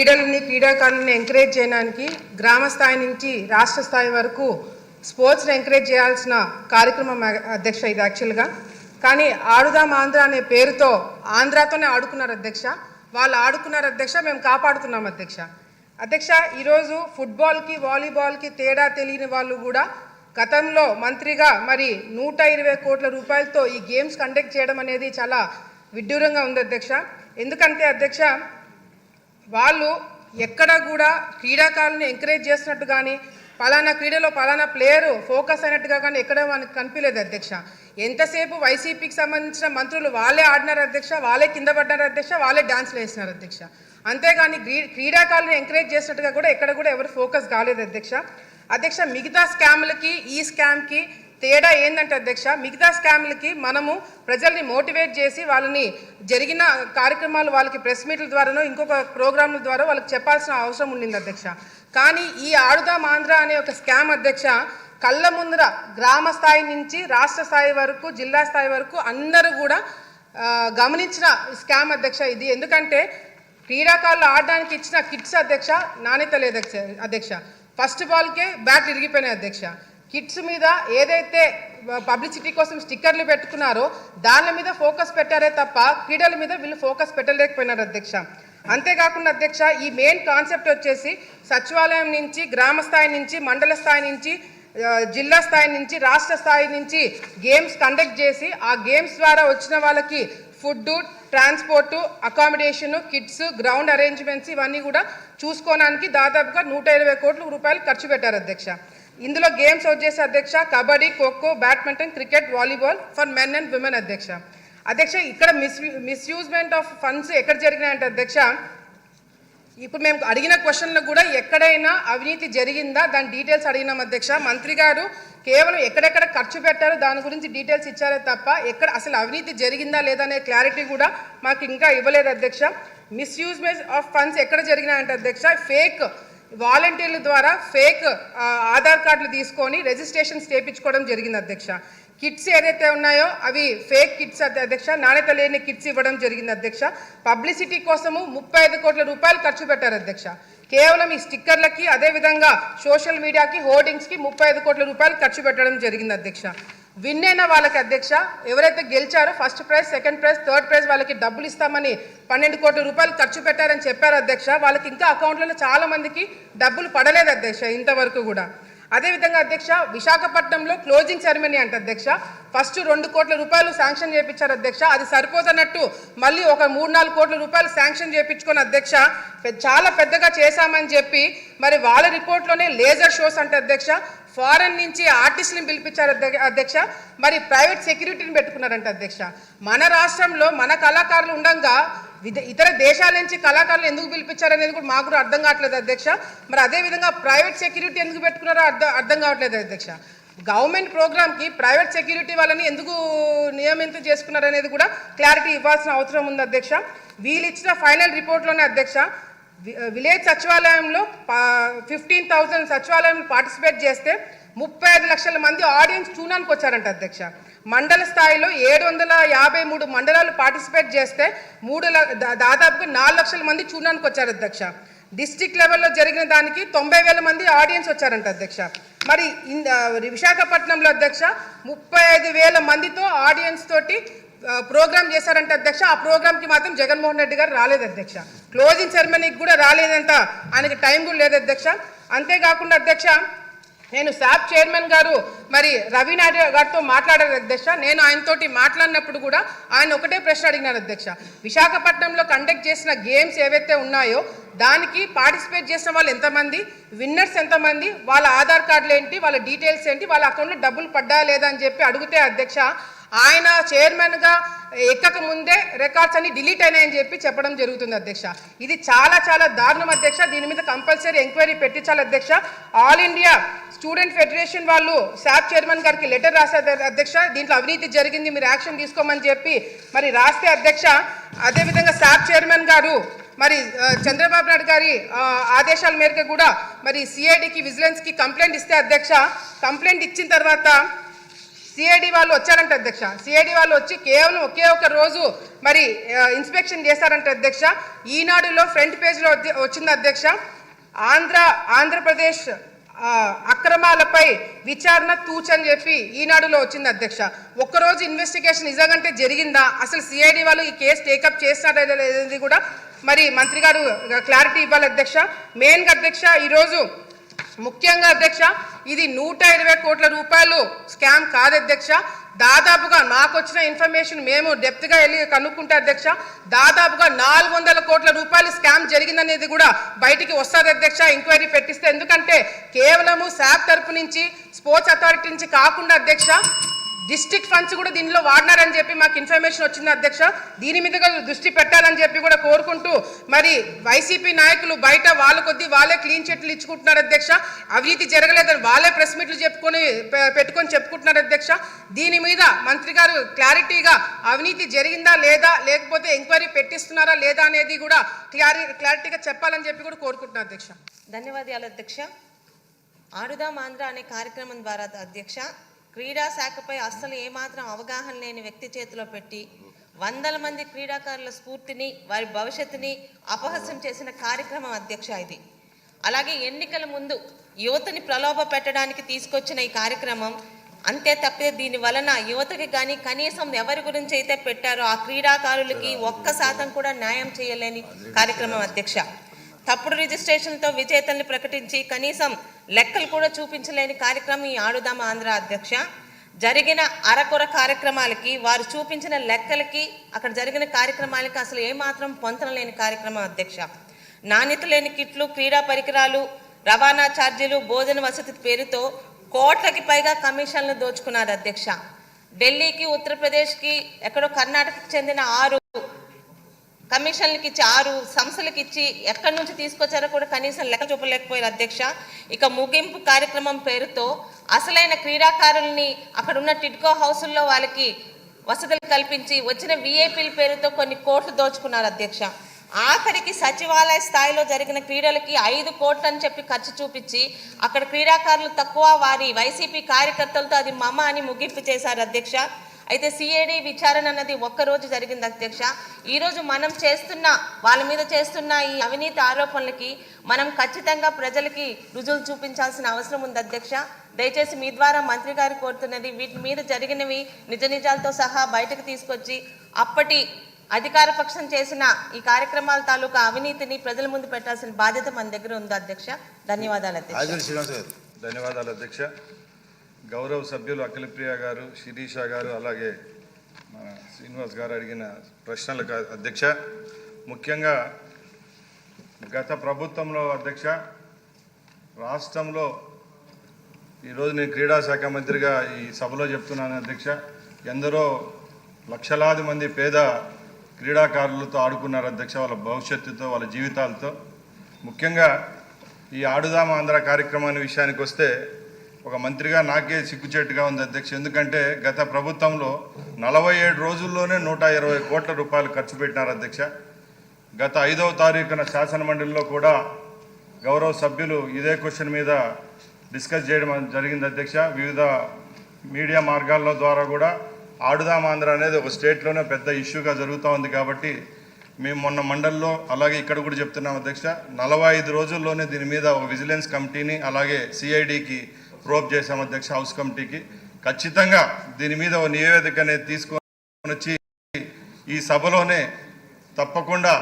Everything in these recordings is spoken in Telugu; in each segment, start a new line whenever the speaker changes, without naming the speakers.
క్రీడలని క్రీడాకారులను ఎంకరేజ్ చేయడానికి గ్రామ స్థాయి నుంచి రాష్ట్ర స్థాయి వరకు స్పోర్ట్స్ని ఎంకరేజ్ చేయాల్సిన కార్యక్రమం అధ్యక్ష ఇది యాక్చువల్గా కానీ ఆడుదాం ఆంధ్ర అనే పేరుతో ఆంధ్రాతోనే ఆడుకున్నారు అధ్యక్ష. వాళ్ళు ఆడుకున్నారు అధ్యక్ష మేము కాపాడుతున్నాం అధ్యక్ష. అధ్యక్ష ఈరోజు ఫుట్బాల్కి వాలీబాల్కి తేడా తెలియని వాళ్ళు కూడా గతంలో మంత్రిగా మరి నూట ఇరవై కోట్ల రూపాయలతో ఈ గేమ్స్ కండక్ట్ చేయడం అనేది చాలా విడ్డూరంగా ఉంది అధ్యక్ష. ఎందుకంటే అధ్యక్ష వాళ్ళు ఎక్కడ కూడా క్రీడాకారులను ఎంకరేజ్ చేసినట్టు కానీ పలానా క్రీడలో పలానా ప్లేయర్ ఫోకస్ అయినట్టుగా కానీ ఎక్కడ మనకు కనిపించలేదు అధ్యక్ష. ఎంతసేపు వైసీపీకి సంబంధించిన మంత్రులు వాళ్ళే ఆడినారు అధ్యక్ష వాళ్ళే కింద పడ్డారు అధ్యక్ష వాళ్ళే డాన్స్లు వేసినారు అధ్యక్ష. అంతేగాని క్రీ క్రీడాకారులను ఎంకరేజ్ చేసినట్టుగా కూడా ఎక్కడ కూడా ఎవరు ఫోకస్ కాలేదు అధ్యక్ష. అధ్యక్ష మిగతా స్కామ్లకి ఈ స్కామ్కి తేడా ఏంటంటే అధ్యక్ష మిగతా స్కామ్లకి మనము ప్రజల్ని మోటివేట్ చేసి వాళ్ళని జరిగిన కార్యక్రమాలు వాళ్ళకి ప్రెస్ మీట్ల ద్వారానో ఇంకొక ప్రోగ్రాంల ద్వారా వాళ్ళకి చెప్పాల్సిన అవసరం ఉండింది అధ్యక్ష. కానీ ఈ ఆడుదాం ఆంధ్ర అనే ఒక స్కామ్ అధ్యక్ష కళ్ళ ముందర గ్రామ స్థాయి నుంచి రాష్ట్ర స్థాయి వరకు జిల్లా స్థాయి వరకు అందరూ కూడా గమనించిన స్కామ్ అధ్యక్ష ఇది. ఎందుకంటే క్రీడాకారులు ఆడడానికి ఇచ్చిన కిట్స్ అధ్యక్ష నాణ్యత లేదు అధ్యక్ష. అధ్యక్ష ఫస్ట్ బాల్కే బ్యాట్ ఇరిగిపోయినాయి అధ్యక్ష. కిట్స్ మీద ఏదైతే పబ్లిసిటీ కోసం స్టిక్కర్లు పెట్టుకున్నారో దాని మీద ఫోకస్ పెట్టారే తప్ప క్రీడల మీద వీళ్ళు ఫోకస్ పెట్టలేకపోయినారు అధ్యక్ష. అంతేకాకుండా అధ్యక్ష ఈ మెయిన్ కాన్సెప్ట్ వచ్చేసి సచివాలయం నుంచి గ్రామ స్థాయి నుంచి మండల స్థాయి నుంచి జిల్లా స్థాయి నుంచి రాష్ట్ర స్థాయి నుంచి గేమ్స్ కండక్ట్ చేసి ఆ గేమ్స్ ద్వారా వచ్చిన వాళ్ళకి food transport accommodation kits ground arrangements ఇవన్నీ కూడా చూసుకోవడానికి దాదాపుగా నూట ఇరవై కోట్ల రూపాయలు ఖర్చు పెట్టారు అధ్యక్ష. ఇందులో గేమ్స్ వచ్చేసి అధ్యక్ష kabaddi kho kho badminton cricket volleyball for men and women అధ్యక్ష. అధ్యక్ష ఇక్కడ మిస్ మిస్యూజ్మెంట్ ఆఫ్ ఫండ్స్ ఎక్కడ జరిగినాయంటే అధ్యక్ష ఇప్పుడు మేము అడిగిన క్వశ్చన్లు కూడా ఎక్కడైనా అవినీతి జరిగిందా? దాని డీటెయిల్స్ అడిగినాం అధ్యక్ష. మంత్రి గారు కేవలం ఎక్కడెక్కడ ఖర్చు పెట్టారో దాని గురించి డీటెయిల్స్ ఇచ్చారే తప్ప ఎక్కడ అసలు అవినీతి జరిగిందా లేదా అనే క్లారిటీ కూడా మాకు ఇంకా ఇవ్వలేదు అధ్యక్ష. మిస్యూజ్మెంట్ ఆఫ్ ఫండ్స్ ఎక్కడ జరిగినాయంటే అధ్యక్ష ఫేక్ వాలంటీర్ల ద్వారా ఫేక్ ఆధార్ కార్డులు తీసుకొని రిజిస్ట్రేషన్స్ చేయించుకోవడం జరిగింది అధ్యక్ష. కిట్స్ ఏదైతే ఉన్నాయో అవి ఫేక్ కిట్స్ అధ్యక్ష నాణ్యత లేని కిట్స్ ఇవ్వడం జరిగింది అధ్యక్ష. పబ్లిసిటీ కోసము ముప్పై ఐదు కోట్ల రూపాయలు ఖర్చు పెట్టారు అధ్యక్ష. కేవలం ఈ స్టిక్కర్లకి అదేవిధంగా సోషల్ మీడియాకి హోర్డింగ్స్కి ముప్పై ఐదు కోట్ల రూపాయలు ఖర్చు పెట్టడం జరిగింది అధ్యక్ష. విన్ అయిన వాళ్ళకి అధ్యక్ష ఎవరైతే గెలిచారో first prize second prize third prize వాళ్ళకి డబ్బులు ఇస్తామని పన్నెండు కోట్ల రూపాయలు ఖర్చు పెట్టారని చెప్పారు అధ్యక్ష. వాళ్ళకి ఇంకా అకౌంట్లలో చాలా మందికి డబ్బులు పడలేదు అధ్యక్ష ఇంతవరకు కూడా. అదేవిధంగా అధ్యక్ష విశాఖపట్నంలో క్లోజింగ్ సెరమనీ అంట అధ్యక్ష. ఫస్ట్ రెండు కోట్ల రూపాయలు శాంక్షన్ చేయించారు అధ్యక్ష. అది సరిపోతున్నట్టు మళ్ళీ ఒక మూడు నాలుగు కోట్ల రూపాయలు శాంక్షన్ చేయించుకొని అధ్యక్ష చాలా పెద్దగా చేశామని చెప్పి మరి వాళ్ళ రిపోర్ట్లోనే లేజర్ షోస్ అంటే అధ్యక్ష. ఫారెన్ నుంచి ఆర్టిస్టులను పిలిపించారు అధ్యక్ష మరి ప్రైవేట్ సెక్యూరిటీని పెట్టుకున్నారంట అధ్యక్ష. మన రాష్ట్రంలో మన కళాకారులు ఉండగా ఇతర దేశాల నుంచి కళాకారులు ఎందుకు పిలిపించారనేది కూడా మాకు కూడా అర్థం కావట్లేదు అధ్యక్ష. మరి అదే విధంగా ప్రైవేట్ సెక్యూరిటీ ఎందుకు పెట్టుకున్నారో అర్థం అర్థం కావట్లేదు అధ్యక్ష. గవర్నమెంట్ ప్రోగ్రామ్కి ప్రైవేట్ సెక్యూరిటీ వాళ్ళని ఎందుకు నియమితం చేసుకున్నారనేది కూడా క్లారిటీ ఇవ్వాల్సిన అవసరం ఉంది అధ్యక్ష. వీళ్ళు ఇచ్చిన ఫైనల్ రిపోర్ట్లోనే అధ్యక్ష. విలేజ్ సచివాలయంలో ఫిఫ్టీన్ థౌజండ్ సచివాలయం పార్టిసిపేట్ చేస్తే ముప్పై ఐదు లక్షల మంది ఆడియన్స్ చూడడానికి వచ్చారంట అధ్యక్ష. మండల స్థాయిలో ఏడు వందల యాభై మూడు మండలాలు పార్టిసిపేట్ చేస్తే మూడు ల- దాదాపుగా నాలుగు లక్షల మంది చూడడానికి వచ్చారు అధ్యక్ష. డిస్టిక్ లెవెల్లో జరిగిన దానికి తొంభై వేల మంది ఆడియన్స్ వచ్చారంట అధ్యక్ష. మరి విశాఖపట్నంలో అధ్యక్ష ముప్పై ఐదు వేల మందితో ఆడియన్స్ తోటి ప్రోగ్రామ్ చేశారంటే అధ్యక్ష ఆ ప్రోగ్రామ్కి మాత్రం జగన్మోహన్ రెడ్డి గారు రాలేదు అధ్యక్ష. క్లోజింగ్ సెరమనీకి కూడా రాలేదంట. ఆయనకి టైం కూడా లేదు అధ్యక్ష. అంతేకాకుండా అధ్యక్ష నేను శాప్ చైర్మన్ గారు మరి రవి నాయుడు గారితో మాట్లాడారు అధ్యక్ష. నేను ఆయనతోటి మాట్లాడినప్పుడు కూడా ఆయన ఒకటే ప్రశ్న అడిగినారు అధ్యక్ష. విశాఖపట్నంలో కండక్ట్ చేసిన గేమ్స్ ఏవైతే ఉన్నాయో దానికి పార్టిసిపేట్ చేసిన వాళ్ళు ఎంతమంది విన్నర్స్ ఎంతమంది వాళ్ళ ఆధార్ కార్డులు ఏంటి వాళ్ళ డీటెయిల్స్ ఏంటి వాళ్ళ అకౌంట్లో డబ్బులు పడ్డా లేదా అని చెప్పి అడిగితే అధ్యక్ష ఆయన చైర్మన్గా ఎక్కక ముందే రికార్డ్స్ అన్ని డిలీట్ అయినాయని చెప్పి చెప్పడం జరుగుతుంది అధ్యక్ష. ఇది చాలా చాలా దారుణం అధ్యక్ష. దీని మీద కంపల్సరీ ఎంక్వైరీ పెట్టించాలి అధ్యక్ష. ఆల్ ఇండియా స్టూడెంట్ ఫెడరేషన్ వాళ్ళు శాప్ చైర్మన్ గారికి లెటర్ రాశారు అధ్యక్ష. దీంట్లో అవినీతి జరిగింది మీరు యాక్షన్ తీసుకోమని చెప్పి మరి రాస్తే అధ్యక్ష అదేవిధంగా శాప్ చైర్మన్ గారు మరి చంద్రబాబు నాయుడు గారి ఆదేశాల మేరకు కూడా మరి సిఐడికి విజిలెన్స్కి కంప్లైంట్ ఇస్తే అధ్యక్ష కంప్లైంట్ ఇచ్చిన తర్వాత సిఐడి వాళ్ళు వచ్చారంట అధ్యక్ష. సిఐడి వాళ్ళు వచ్చి కేవలం ఒకే ఒక రోజు మరి ఇన్స్పెక్షన్ చేశారంట అధ్యక్ష. ఈనాడులో ఫ్రంట్ పేజ్లో వచ్చింది అధ్యక్ష. ఆంధ్ర ఆంధ్రప్రదేశ్ అక్రమాలపై విచారణ తూచని చెప్పి ఈనాడులో వచ్చింది అధ్యక్ష. ఒక్కరోజు ఇన్వెస్టిగేషన్ నిజంగంటే జరిగిందా? అసలు సిఐడి వాళ్ళు ఈ కేసు టేకప్ చేస్తారా లేదని కూడా మరి మంత్రి గారు క్లారిటీ ఇవ్వాలి అధ్యక్ష. మెయిన్గా అధ్యక్ష ఈరోజు ముఖ్యంగా అధ్యక్ష ఇది నూట ఇరవై కోట్ల రూపాయలు స్కామ్ కాదు అధ్యక్ష. దాదాపుగా నాకు వచ్చిన ఇన్ఫర్మేషన్ మేము డెప్త్గా వెళ్ళి కనుక్కుంటే అధ్యక్ష దాదాపుగా నాలుగు వందల కోట్ల రూపాయలు స్కామ్ జరిగిందనేది కూడా బయటికి వస్తుంది అధ్యక్ష ఎంక్వైరీ పెట్టిస్తే. ఎందుకంటే కేవలము శాప్ తరపు నుంచి స్పోర్ట్స్ అథారిటీ నుంచి కాకుండా అధ్యక్ష డిస్ట్రిక్ట్ ఫండ్స్ కూడా దీనిలో వాడినారని చెప్పి మాకు ఇన్ఫర్మేషన్ వచ్చింది అధ్యక్ష. దీని మీద దృష్టి పెట్టాలని చెప్పి కూడా కోరుకుంటూ మరి వైసీపీ నాయకులు బయట వాళ్ళ కొద్దీ వాళ్ళే క్లీన్ చెట్లు ఇచ్చుకుంటున్నారు అధ్యక్ష. అవినీతి జరగలేదని వాళ్ళే ప్రెస్ మీట్లు చెప్పుకొని పెట్టుకొని చెప్పుకుంటున్నారు అధ్యక్ష. దీని మీద మంత్రి గారు క్లారిటీగా అవినీతి జరిగిందా లేదా లేకపోతే ఎంక్వైరీ పెట్టిస్తున్నారా లేదా అనేది కూడా క్లారి క్లారిటీగా చెప్పాలని చెప్పి కూడా కోరుకుంటున్నారు అధ్యక్ష.
ధన్యవాదాలు అధ్యక్ష. ఆడుదాం ఆంధ్ర అనే కార్యక్రమం ద్వారా అధ్యక్ష క్రీడా శాఖపై అస్సలు ఏమాత్రం అవగాహన లేని వ్యక్తి చేతిలో పెట్టి వందల మంది క్రీడాకారుల స్ఫూర్తిని వారి భవిష్యత్తుని అపహస్యం చేసిన కార్యక్రమం అధ్యక్ష ఇది. అలాగే ఎన్నికల ముందు యువతని ప్రలోభ పెట్టడానికి తీసుకొచ్చిన ఈ కార్యక్రమం అంతే తప్పితే దీని వలన యువతకి కానీ కనీసం ఎవరి గురించి అయితే పెట్టారో ఆ క్రీడాకారులకి ఒక్క శాతం కూడా న్యాయం చేయలేని కార్యక్రమం అధ్యక్ష. తప్పుడు రిజిస్ట్రేషన్తో విజేతల్ని ప్రకటించి కనీసం లెక్కలు కూడా చూపించలేని కార్యక్రమం ఈ ఆడుదామ ఆంధ్ర అధ్యక్ష. జరిగిన అరకొర కార్యక్రమాలకి వారు చూపించిన లెక్కలకి అక్కడ జరిగిన కార్యక్రమాలకి అసలు ఏమాత్రం పొంతన లేని కార్యక్రమం అధ్యక్ష. నాణ్యత లేని కిట్లు క్రీడా పరికరాలు రవాణా ఛార్జీలు భోజన వసతి పేరుతో కోట్లకి పైగా కమిషన్లు దోచుకున్నారు అధ్యక్ష. ఢిల్లీకి ఉత్తరప్రదేశ్కి ఎక్కడో కర్ణాటకకి చెందిన ఆరు కమిషన్లకి ఇచ్చి ఆరు సంస్థలకు ఇచ్చి ఎక్కడి నుంచి తీసుకొచ్చారో కూడా కనీసం లెక్క చూపలేకపోయారు అధ్యక్ష. ఇక ముగింపు కార్యక్రమం పేరుతో అసలైన క్రీడాకారుల్ని అక్కడ ఉన్న టిడ్కో హౌసుల్లో వాళ్ళకి వసతులు కల్పించి వచ్చిన విఐపీల పేరుతో కొన్ని కోట్లు దోచుకున్నారు అధ్యక్ష. ఆఖరికి సచివాలయ స్థాయిలో జరిగిన క్రీడలకి ఐదు కోట్లు అని చెప్పి ఖర్చు చూపించి అక్కడ క్రీడాకారులు తక్కువ వారి వైసీపీ కార్యకర్తలతో అది మమ అని ముగింపు చేశారు అధ్యక్ష. అయితే సిఐడి విచారణ అన్నది ఒక్కరోజు జరిగింది అధ్యక్ష. ఈరోజు మనం చేస్తున్న వాళ్ళ మీద చేస్తున్న ఈ అవినీతి ఆరోపణలకి మనం ఖచ్చితంగా ప్రజలకి రుజువులు చూపించాల్సిన అవసరం ఉంది అధ్యక్ష. దయచేసి మీ ద్వారా మంత్రి గారు కోరుతున్నది వీటి మీద జరిగినవి నిజ నిజాలతో సహా బయటకు తీసుకొచ్చి అప్పటి అధికార పక్షం చేసిన ఈ కార్యక్రమాల తాలూకా అవినీతిని ప్రజల ముందు పెట్టాల్సిన బాధ్యత మన దగ్గర ఉంది అధ్యక్ష. ధన్యవాదాలు అధ్యక్ష.
ధన్యవాదాలు అధ్యక్ష. గౌరవ సభ్యులు అఖిలప్రియ గారు శిరీష గారు అలాగే మన శ్రీనివాస్ గారు అడిగిన ప్రశ్నలకు అధ్యక్ష. ముఖ్యంగా గత ప్రభుత్వంలో అధ్యక్ష రాష్ట్రంలో ఈరోజు నేను క్రీడా శాఖ మంత్రిగా ఈ సభలో చెప్తున్నాను అధ్యక్ష. ఎందరో లక్షలాది మంది పేద క్రీడాకారులతో ఆడుకున్నారు అధ్యక్ష వాళ్ళ భవిష్యత్తుతో వాళ్ళ జీవితాలతో. ముఖ్యంగా ఈ ఆడుదామ ఆంధ్ర కార్యక్రమాన్ని విషయానికి వస్తే ఒక మంత్రిగా నాకే సిగ్గుచేటుగా ఉంది అధ్యక్ష. ఎందుకంటే గత ప్రభుత్వంలో నలభై ఏడు రోజుల్లోనే నూట ఇరవై కోట్ల రూపాయలు ఖర్చు పెట్టినారు అధ్యక్ష. గత ఐదవ తారీఖున శాసన మండలిలో కూడా గౌరవ సభ్యులు ఇదే క్వశ్చన్ మీద డిస్కస్ చేయడం జరిగింది అధ్యక్ష. వివిధ మీడియా మార్గాల్లో ద్వారా కూడా ఆడుదాం ఆంధ్ర అనేది ఒక స్టేట్లోనే పెద్ద ఇష్యూగా జరుగుతూ ఉంది కాబట్టి మేము మొన్న మండల్లో అలాగే ఇక్కడ కూడా చెప్తున్నాం అధ్యక్ష. నలభై ఐదు రోజుల్లోనే దీని మీద ఒక విజిలెన్స్ కమిటీని అలాగే సిఐడికి ప్రోప్ చేశాం అధ్యక్ష హౌస్ కమిటీకి. ఖచ్చితంగా దీని మీద ఒక నివేదిక అనేది తీసుకొని వచ్చి ఈ సభలోనే తప్పకుండా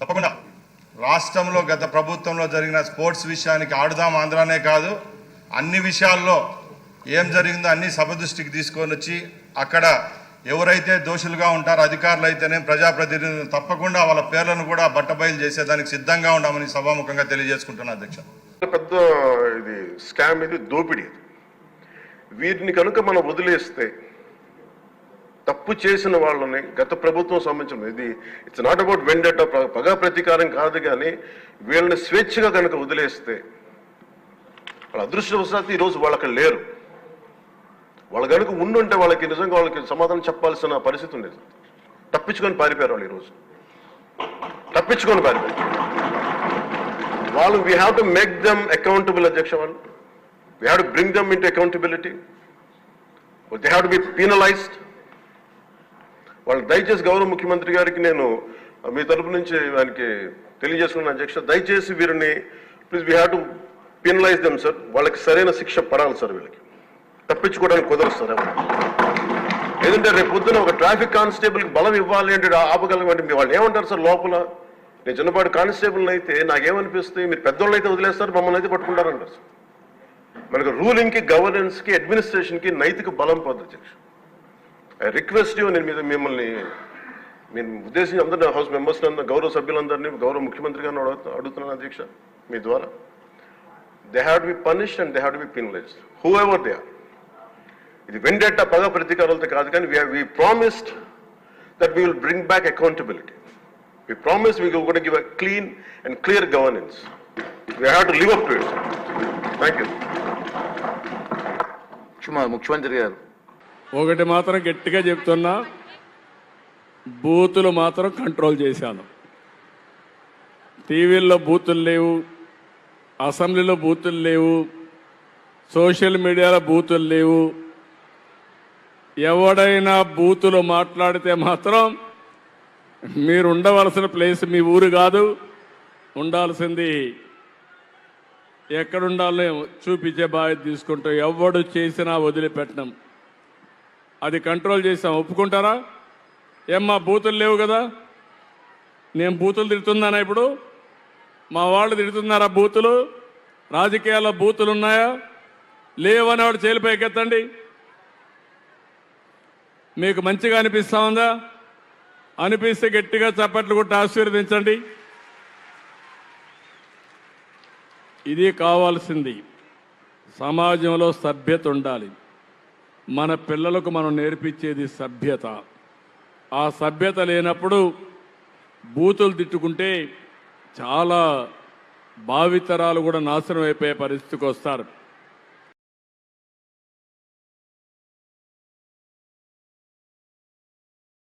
తప్పకుండా రాష్ట్రంలో గత ప్రభుత్వంలో జరిగిన స్పోర్ట్స్ విషయానికి ఆడుదాం ఆంధ్రానే కాదు అన్ని విషయాల్లో ఏం జరిగిందో అన్ని సభ దృష్టికి తీసుకొని వచ్చి అక్కడ ఎవరైతే దోషులుగా ఉంటారో అధికారులు అయితేనే ప్రజాప్రతినిధులు తప్పకుండా వాళ్ళ పేర్లను కూడా బట్టబయలు చేసేదానికి సిద్ధంగా ఉండమని సభాముఖంగా తెలియజేసుకుంటున్నా అధ్యక్ష.
పెద్ద ఇది స్కామ్ ఇది దోపిడీ వీటిని కనుక మనం వదిలేస్తే తప్పు చేసిన వాళ్ళని గత ప్రభుత్వం సంబంధించిన ఇది ఇట్స్ నాట్ అబౌట్ వెండట పగ ప్రతీకారం కాదు కానీ వీళ్ళని స్వేచ్ఛగా కనుక వదిలేస్తే వాళ్ళ అదృష్టవశాత్తు ఈరోజు వాళ్ళు అక్కడ లేరు. వాళ్ళ కనుక ఉండుంటే వాళ్ళకి నిజంగా వాళ్ళకి సమాధానం చెప్పాల్సిన పరిస్థితి ఉండేది. తప్పించుకొని పారిపోయారు వాళ్ళు ఈరోజు. తప్పించుకొని పారిపోయారు. వాళ్ళు we have to make them accountable అధ్యక్ష వాళ్ళు. We have to bring them into accountability they have to be penalised వాళ్ళు దయచేసి గౌరవ ముఖ్యమంత్రి గారికి నేను మీ తరపు నుంచి ఆయనకి తెలియజేసుకున్న అధ్యక్ష. దయచేసి వీరిని please we have to penalise them sir వాళ్ళకి సరైన శిక్ష పడాలి సార్ వీళ్ళకి. తప్పించుకోవడానికి కుదరదు సార్. ఎవరు ఏదంటే రేపు పొద్దున ఒక ట్రాఫిక్ కానిస్టేబుల్కి బలం ఇవ్వాలి అంటే ఆపగలమంటే మీ వాళ్ళు ఏమంటారు సార్ లోపల? నేను చిన్నపాటి కానిస్టేబుల్ అయితే నాకేమనిపిస్తుంది? మీరు పెద్దోళ్ళు అయితే వదిలేస్తారు మమ్మల్ని అయితే పట్టుకుంటారంటారు సార్. మనకు రూలింగ్కి గవర్నెన్స్కి అడ్మినిస్ట్రేషన్కి నైతిక బలం పొందచ్చు ఐ రిక్వెస్ట్ యూ నేను మీద మిమ్మల్ని నేను ఉద్దేశించి అందరినీ హౌస్ మెంబర్స్ గౌరవ సభ్యులందరినీ గౌరవ ముఖ్యమంత్రి గారిని అడుగుతా అడుగుతున్నాను అధ్యక్ష మీ ద్వారా. They have to be punished and they have to be penalised whoever they are ఇది వెండెట్ట పగ ప్రతీకారాలతో కాదు కానీ we promised that we will bring back accountability we promise we కూడా give a clean and clear governance we have to live up to it thank you
ముఖ్యమ- ముఖ్యమంత్రి గారు.
ఒకటి మాత్రం గట్టిగా చెప్తున్నా. బూతులు మాత్రం కంట్రోల్ చేశాను. టీవీల్లో బూతులు లేవు. అసెంబ్లీలో బూతులు లేవు. సోషల్ మీడియాలో బూతులు లేవు. ఎవడైనా బూతులు మాట్లాడితే మాత్రం మీరు ఉండవలసిన ప్లేస్ మీ ఊరు కాదు. ఉండాల్సింది ఎక్కడుండాలో చూపించే బాధ్యత తీసుకుంటాం ఎవడు చేసినా వదిలిపెట్టడం. అది కంట్రోల్ చేసాం. ఒప్పుకుంటారా? ఏమ్మా బూతులు లేవు కదా? నేను బూతులు తిడుతున్నానా ఇప్పుడు? మా వాళ్ళు తిడుతున్నారా బూతులు? రాజకీయాల్లో బూతులు ఉన్నాయా లేవని వాడు చేలిపైకెత్తండి మీకు మంచిగా అనిపిస్తా ఉందా? అనిపిస్తే గట్టిగా చప్పట్లు కొట్టి ఆశీర్వదించండి. ఇది కావాల్సింది. సమాజంలో సభ్యత ఉండాలి. మన పిల్లలకు మనం నేర్పించేది సభ్యత. ఆ సభ్యత లేనప్పుడు బూతులు తిట్టుకుంటే చాలా భావితరాలు కూడా నాశనం అయిపోయే పరిస్థితికి వస్తారు.